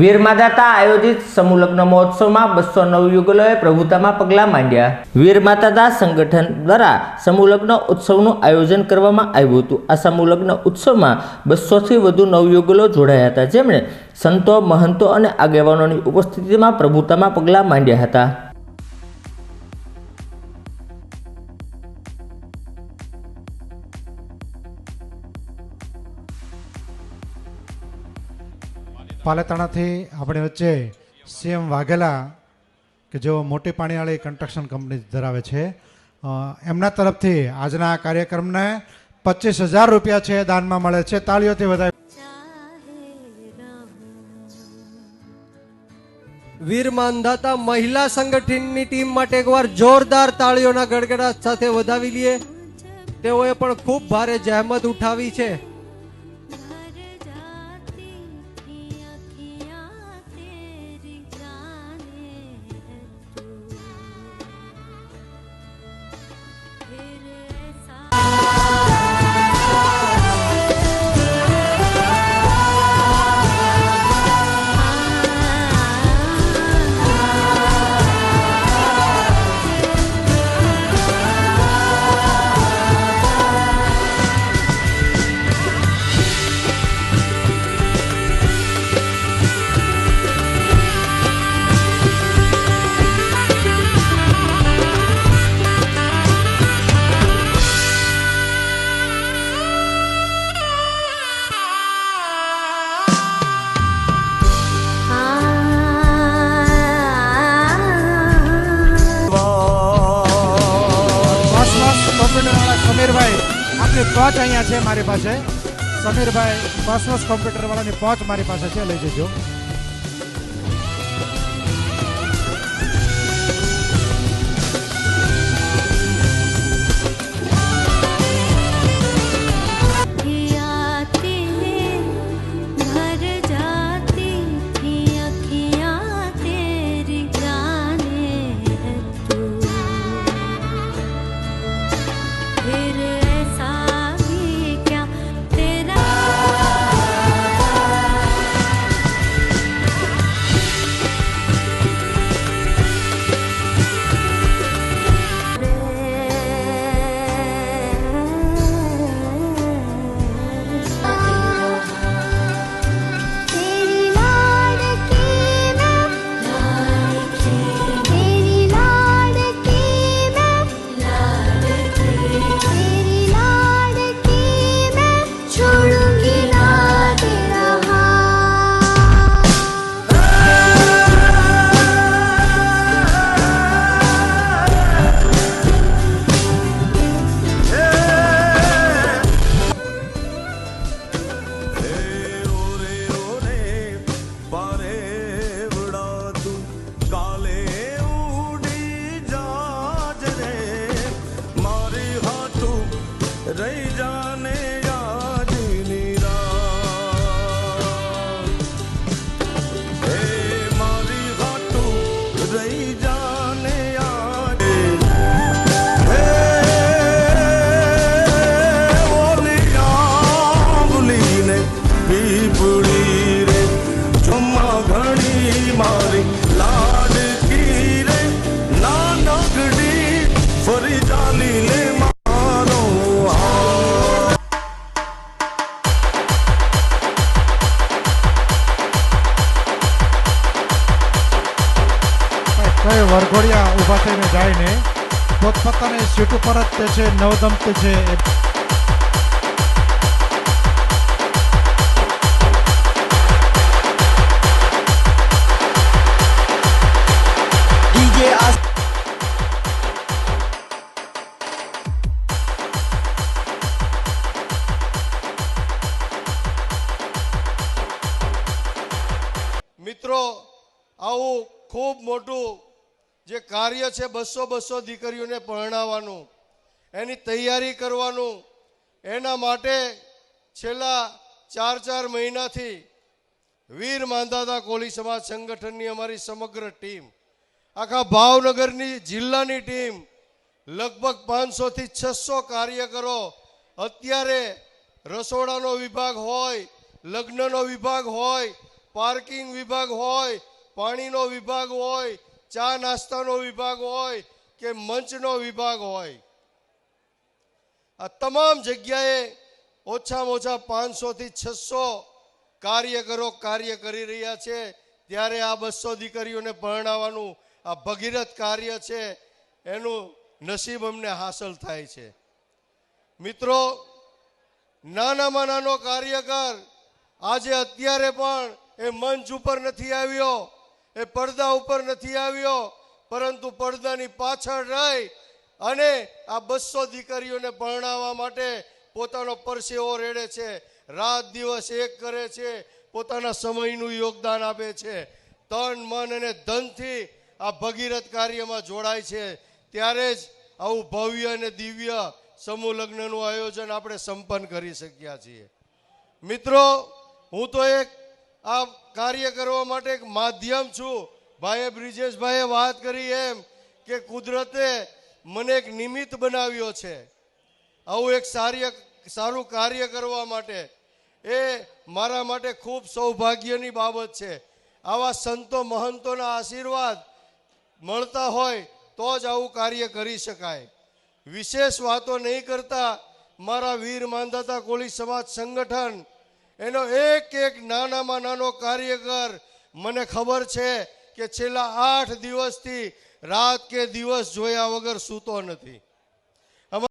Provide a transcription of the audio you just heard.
વીરમાતા આયોજિત સમૂહ લગ્ન મહોત્સવમાં બસો નવ યુગલોએ પ્રભુતામાં પગલાં માંડ્યા. વીરમાતા સંગઠન દ્વારા સમૂહ લગ્ન ઉત્સવનું આયોજન કરવામાં આવ્યું હતું. આ સમૂહ લગ્ન ઉત્સવમાં બસોથી વધુ નવયુગલો જોડાયા હતા. જેમણે સંતો, મહંતો અને આગેવાનોની ઉપસ્થિતિમાં પ્રભુતામાં પગલાં માંડ્યા હતા. પાલેતાણાથી આપણી વચ્ચે સીએમ વાઘેલા કે જેઓ મોટી પાણીવાળી કન્સ્ટ્રક્શન કંપની ધરાવે છે એમના તરફથી આજના આ કાર્યક્રમને પચીસ હજાર રૂપિયા છે દાનમાં મળે છે. તાળીઓથી વધારે વીર માંધાતા મહિલા સંગઠનની ટીમ માટે એકવાર જોરદાર તાળીઓના ગડગડાટ સાથે વધાવી લઈએ. તેઓએ પણ ખૂબ ભારે જહેમત ઉઠાવી છે. આપની પહોંચ અહીંયા છે મારી પાસે. સમીરભાઈ કોસ્મોસ કોમ્પ્યુટરવાળાની પહોંચ મારી પાસે છે. લઈ જજો. કઈ વરઘોડિયા ઊભા થઈને જાય ને પોતપોતાની સીટ ઉપર જ તે છે નવદંપતી છે. મિત્રો, આવું ખૂબ મોટું જે કાર્ય છે બસો બસો દીકરીઓને પરણાવવાનું, એની તૈયારી કરવાનું, એના માટે છેલ્લા ચાર ચાર મહિનાથી વીર માંધાતા કોળી સમાજ સંગઠનની અમારી સમગ્ર ટીમ, આખા ભાવનગરની જિલ્લાની ટીમ, લગભગ પાંચસોથી છસો કાર્યકરો અત્યારે રસોડાનો વિભાગ હોય, લગ્નનો વિભાગ હોય, પાર્કિંગ વિભાગ હોય, પાણીનો વિભાગ હોય ચા નાસ્તાનો વિભાગ હોય કે મંચનો વિભાગ હોય, આ તમામ જગ્યાએ ઓછામાં ઓછા પાંચસોથી છસો કાર્યકરો કાર્ય કરી રહ્યા છે. ત્યારે આ બસો દીકરીઓને પરણાવવાનું આ ભગીરથ કાર્ય છે, એનું નસીબ અમને હાંસલ થાય છે. મિત્રો, નાનામાં નાનો કાર્યકર આજે અત્યારે પણ એ મંચ ઉપર નથી આવ્યો. એ પડદા ઉપર નથી આવ્યો, પરંતુ પડદાની પાછળ રહી અને આ બસો દીકરીઓને પરણાવવા માટે પોતાનો પરસેવો રેડે છે. રાત દિવસ એક કરે છે, પોતાના સમયનું યોગદાન આપે છે. તન, મન અને ધનથી આ ભગીરથ કાર્યમાં જોડાય છે. ત્યારે જ આવું ભવ્ય અને દિવ્ય સમૂહ લગ્નનું આયોજન આપણે સંપન્ન કરી શક્યા છીએ. મિત્રો, હું તો એક આ કાર્ય કરવા માટે એક માધ્યમ છું. ભાઈએ બ્રિજેશભાઈએ વાત કરી એમ કે કુદરતે મને એક નિમિત્ત બનાવ્યો છે. આવું એક સારી સારું કાર્ય કરવા માટે. એ મારા માટે ખૂબ સૌભાગ્યની બાબત છે. આવા સંતો મહંતોના આશીર્વાદ મળતા હોય તો જ આવું કાર્ય કરી શકાય. વિશેષ વાતો નહીં કરતા મારા વીર માંધાતા કોળી સમાજ સંગઠન એનો એક એક નાનામાં નાનો કાર્યકર મને ખબર છે કે છેલ્લા આઠ દિવસથી રાત કે દિવસ જોયા વગર સૂતો નથી.